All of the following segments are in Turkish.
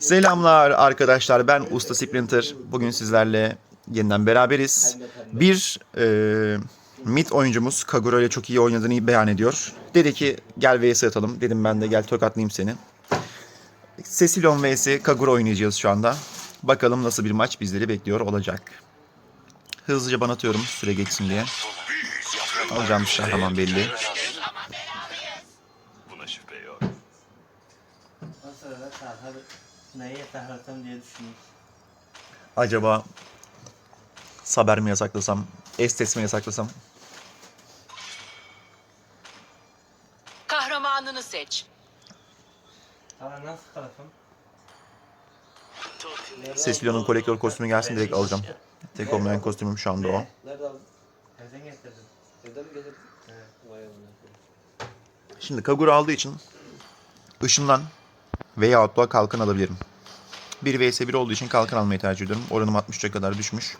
Selamlar arkadaşlar ben Usta Splinter. Bugün sizlerle yeniden beraberiz. Bir e, mid oyuncumuz Kagura ile çok iyi oynadığını beyan ediyor. Dedi ki gel vs atalım. Dedim ben de gel tokatlayayım seni. Cecilion vs Kagura oynayacağız şu anda. Bakalım nasıl bir maç bizleri bekliyor olacak. Hızlıca ban atıyorum süre geçsin diye. Alacağım şahraman belli. Buna şüphe yok. Talha neyi yasaklatsam diye düşünüyorum. Acaba Saber mi yasaklasam, Estes mi yasaklasam? Kahramanını seç. Talha nasıl tarafım? Cecilion'un kolektör kostümü gelsin direkt alacağım. Tek olmayan kostümüm şu anda o. Nerede aldın? Evden getirdim. Evden mi getirdin? Evet. Vay amına koyayım. Şimdi Kagura aldığı için ışınlan veya da kalkan alabilirim. 1 vs 1 olduğu için kalkan almayı tercih ediyorum. Oranım 63'e kadar düşmüş.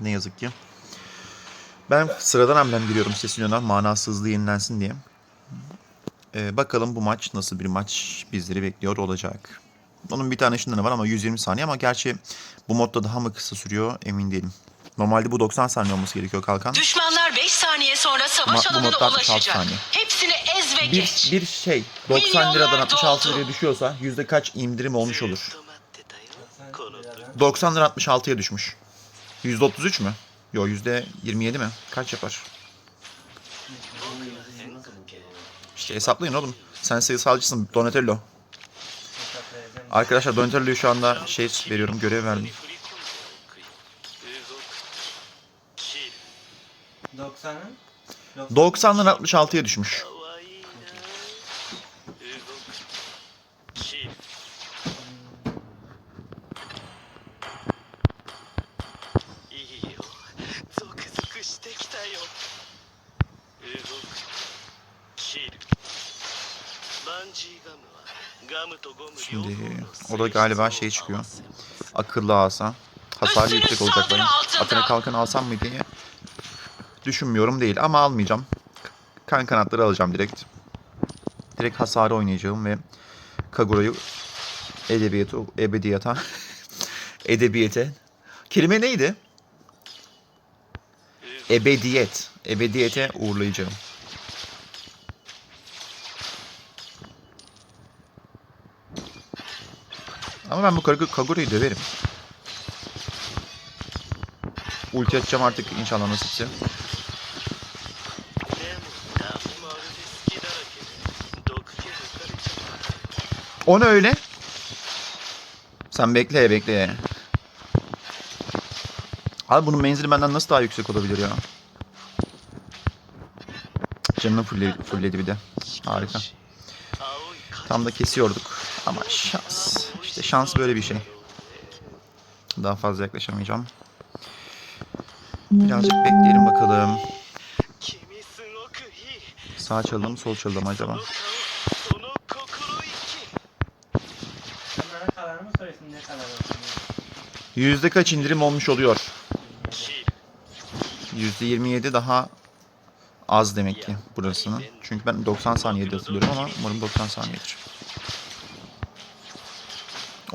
Ne yazık ki. Ben sıradan hamlem giriyorum Cecilion'a manasızlığı yenilensin diye. Ee, bakalım bu maç nasıl bir maç bizleri bekliyor olacak. Onun bir tane ışınlanı var ama 120 saniye ama gerçi bu modda daha mı kısa sürüyor emin değilim. Normalde bu 90 saniye olması gerekiyor kalkan. Düşmanlar 5 saniye sonra savaş Ma- alanına modda 66 ulaşacak. saniye. Hepsini bir, bir şey 90 liradan Milyonlar 66 doldu. liraya düşüyorsa yüzde kaç indirim olmuş olur? 90 liradan. 90 lira 66'ya düşmüş. Yüzde 33 mü? Yo yüzde 27 mi? Kaç yapar? İşte hesaplayın oğlum. Sen sayısalcısın Donatello. Arkadaşlar Donatello'yu şu anda şey veriyorum görev verdim. 90'ın 90'dan 66'ya düşmüş. Şimdi o da galiba şey çıkıyor. Akıllı asa. Hasar yüksek olacak benim. Atına kalkan alsam mı diye düşünmüyorum değil ama almayacağım. Kan kanatları alacağım direkt. Direkt hasarı oynayacağım ve Kagura'yı edebiyata, ebediyata, edebiyete. Kelime neydi? Ebediyet. Ebediyete uğurlayacağım. Ama ben bu Kag- Kagura'yı döverim. Ulti atacağım artık inşallah nasipse. O ne öyle? Sen bekle bekle. Abi bunun menzili benden nasıl daha yüksek olabilir ya? Canını fulle, fulledi bir de. Harika. Tam da kesiyorduk. Ama şans. İşte şans böyle bir şey. Daha fazla yaklaşamayacağım. Birazcık bekleyelim bakalım. Sağ çaldı mı sol çaldı mı acaba? Yüzde kaç indirim olmuş oluyor? Yüzde 27 daha az demek ki burasının. Çünkü ben 90 saniyede hatırlıyorum ama umarım 90 saniyedir.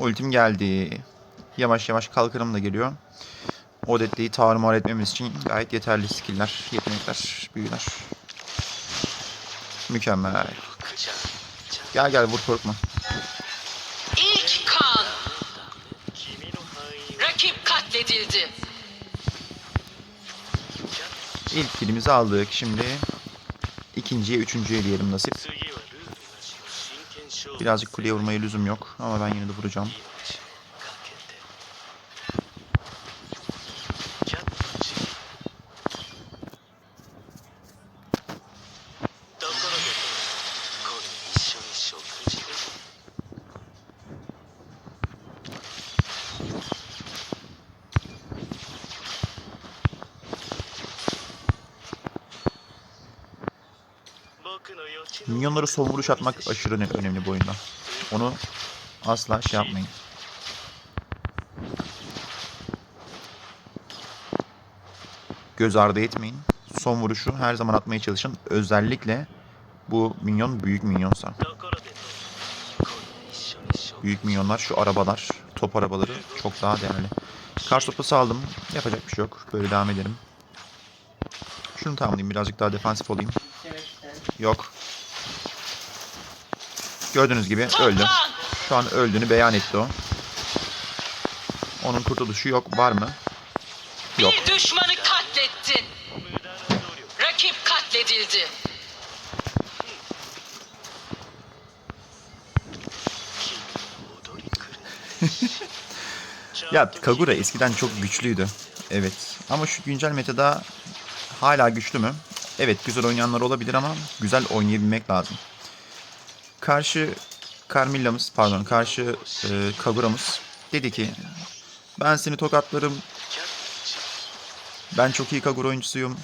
Ultim geldi. Yavaş yavaş kalkanım da geliyor. Odette'yi tarumar etmemiz için gayet yeterli skill'ler, yetenekler, büyüler. Mükemmel. Gel gel vur korkma. İlk kan. Rakip katledildi. İlk kilimizi aldık. Şimdi ikinciye, üçüncüye diyelim nasip. Birazcık kuleye vurmaya lüzum yok ama ben yine de vuracağım. Minyonlara son vuruş atmak aşırı önemli bu oyunda. Onu asla şey yapmayın. Göz ardı etmeyin. Son vuruşu her zaman atmaya çalışın. Özellikle bu minyon büyük minyonsa. Büyük minyonlar şu arabalar, top arabaları çok daha değerli. Kar topası aldım. Yapacak bir şey yok. Böyle devam edelim. Şunu tamamlayayım. Birazcık daha defansif olayım. Yok. Gördüğünüz gibi öldü. Şu an öldüğünü beyan etti o. Onun kurtuluşu yok. Var mı? Yok. Bir düşmanı katlettin. Rakip katledildi. Ya Kagura eskiden çok güçlüydü. Evet. Ama şu güncel metada hala güçlü mü? Evet güzel oynayanlar olabilir ama güzel oynayabilmek lazım. Karşı Carmilla'mız pardon karşı e, Kagura'mız dedi ki ben seni tokatlarım. Ben çok iyi Kagura oyuncusuyum.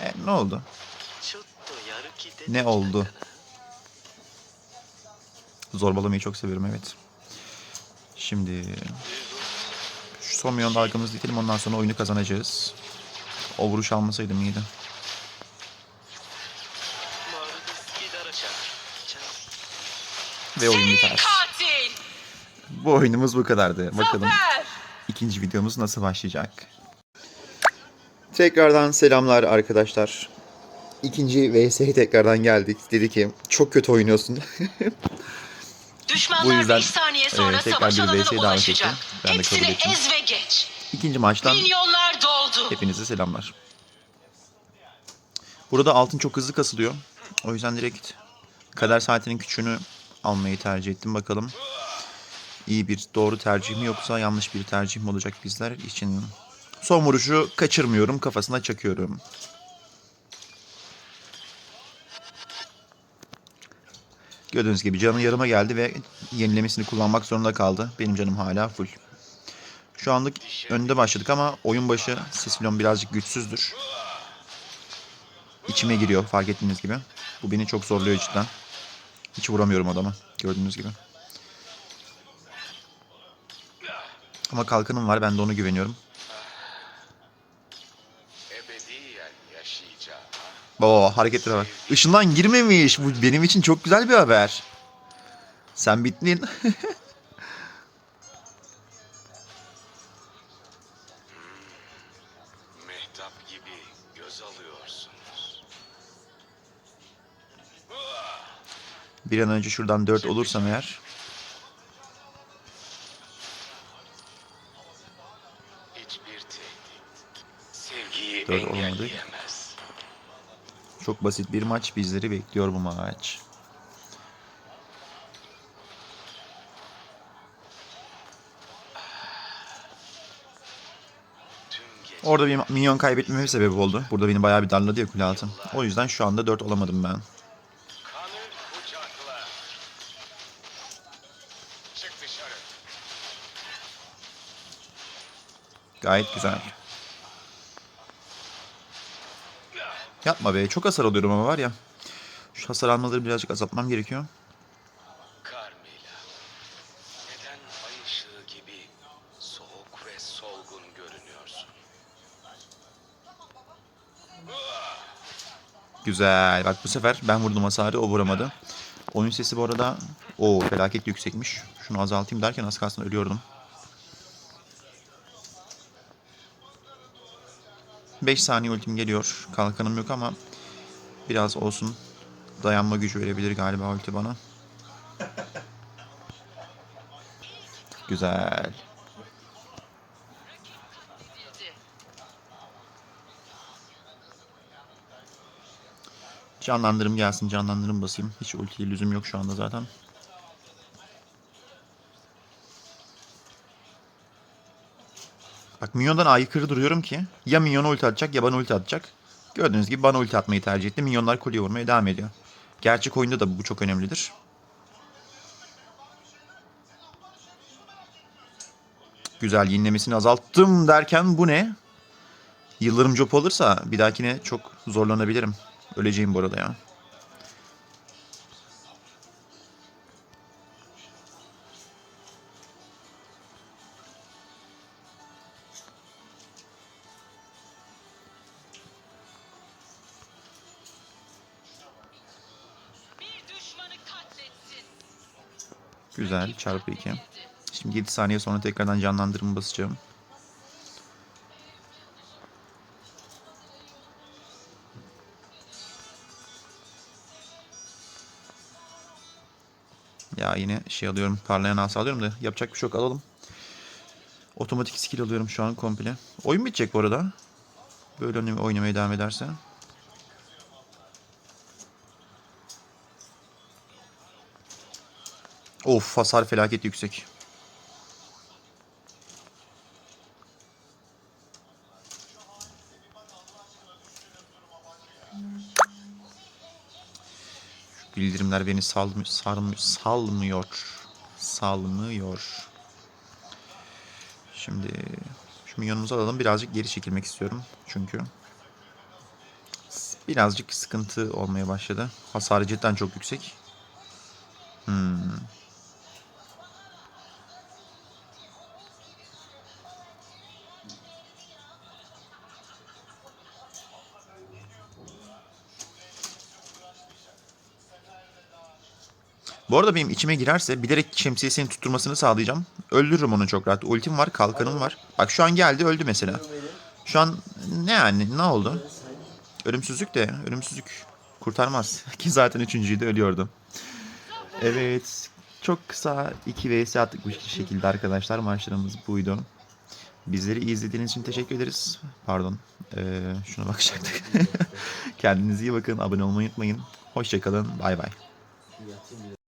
E, ne oldu? Ne oldu? Zorbalamayı çok seviyorum evet. Şimdi şu son milyon dalgamızı dikelim ondan sonra oyunu kazanacağız. O vuruş almasaydım iyiydi. Ve oyun biter. Bu oyunumuz bu kadardı. Bakalım ikinci videomuz nasıl başlayacak. Tekrardan selamlar arkadaşlar. İkinci VS'ye tekrardan geldik. Dedi ki çok kötü oynuyorsun. Düşmanlar Bu yüzden, 5 saniye sonra e, tekrar savaş bir VS'ye davet ettim. Ben de kabul ettim. ez ve geç. İkinci maçtan Milyonlar doldu. Hepinize selamlar. Burada altın çok hızlı kasılıyor. O yüzden direkt kader saatinin küçüğünü almayı tercih ettim. Bakalım iyi bir doğru tercih mi yoksa yanlış bir tercih mi olacak bizler için. Son vuruşu kaçırmıyorum. Kafasına çakıyorum. Gördüğünüz gibi canı yarıma geldi ve yenilemesini kullanmak zorunda kaldı. Benim canım hala full. Şu anlık önde başladık ama oyun başı Sicilon birazcık güçsüzdür. İçime giriyor fark ettiğiniz gibi. Bu beni çok zorluyor cidden. Hiç vuramıyorum adama gördüğünüz gibi. Ama kalkanım var ben de onu güveniyorum. baba hareketlere bak. Işından girmemiş. Bu benim için çok güzel bir haber. Sen bittin. bir an önce şuradan 4 olursam eğer. Dört olmadı. engelleyemez. Çok basit bir maç bizleri bekliyor bu maç. Orada bir minyon kaybetmeme sebep oldu. Burada beni bayağı bir darladı ya kule altı. O yüzden şu anda 4 olamadım ben. Gayet güzel. Yapma be. Çok hasar alıyorum ama var ya. Şu hasar almaları birazcık azaltmam gerekiyor. Güzel. Bak bu sefer ben vurdum hasarı. O vuramadı. Oyun sesi bu arada o felaket yüksekmiş. Şunu azaltayım derken az kalsın ölüyordum. 5 saniye ultim geliyor. Kalkanım yok ama biraz olsun dayanma gücü verebilir galiba ulti bana. Güzel. Canlandırım gelsin, canlandırım basayım. Hiç ultiye lüzum yok şu anda zaten. Bak minyondan aykırı duruyorum ki ya minyona ulti atacak ya bana ulti atacak. Gördüğünüz gibi bana ulti atmayı tercih etti. Minyonlar kuleye vurmaya devam ediyor. Gerçek oyunda da bu çok önemlidir. Güzel yenilemesini azalttım derken bu ne? Yıldırım cop olursa bir dahakine çok zorlanabilirim. Öleceğim bu arada ya. Güzel. Çarpı 2. Şimdi 7 saniye sonra tekrardan canlandırma basacağım. Ya yine şey alıyorum. Parlayan asa alıyorum da yapacak bir şey yok alalım. Otomatik skill alıyorum şu an komple. Oyun bitecek bu arada. Böyle oynam- oynamaya devam ederse. Of hasar felaket yüksek. Şu bildirimler beni salmıyor, sarmıyor, salmıyor. Salmıyor. Şimdi şu minyonumuzu alalım. Birazcık geri çekilmek istiyorum. Çünkü birazcık sıkıntı olmaya başladı. Hasarı cidden çok yüksek. Bu arada benim içime girerse bilerek şemsiyesini tutturmasını sağlayacağım. Öldürürüm onu çok rahat. Ultim var, kalkanım var. Bak şu an geldi öldü mesela. Şu an ne yani ne oldu? Ölümsüzlük de ölümsüzlük kurtarmaz. Ki zaten üçüncüyü de ölüyordu. Evet. Çok kısa 2 vs attık bu şekilde arkadaşlar. Maçlarımız buydu. Bizleri izlediğiniz için teşekkür ederiz. Pardon. Ee, şuna bakacaktık. Kendinize iyi bakın. Abone olmayı unutmayın. Hoşçakalın. Bay bay.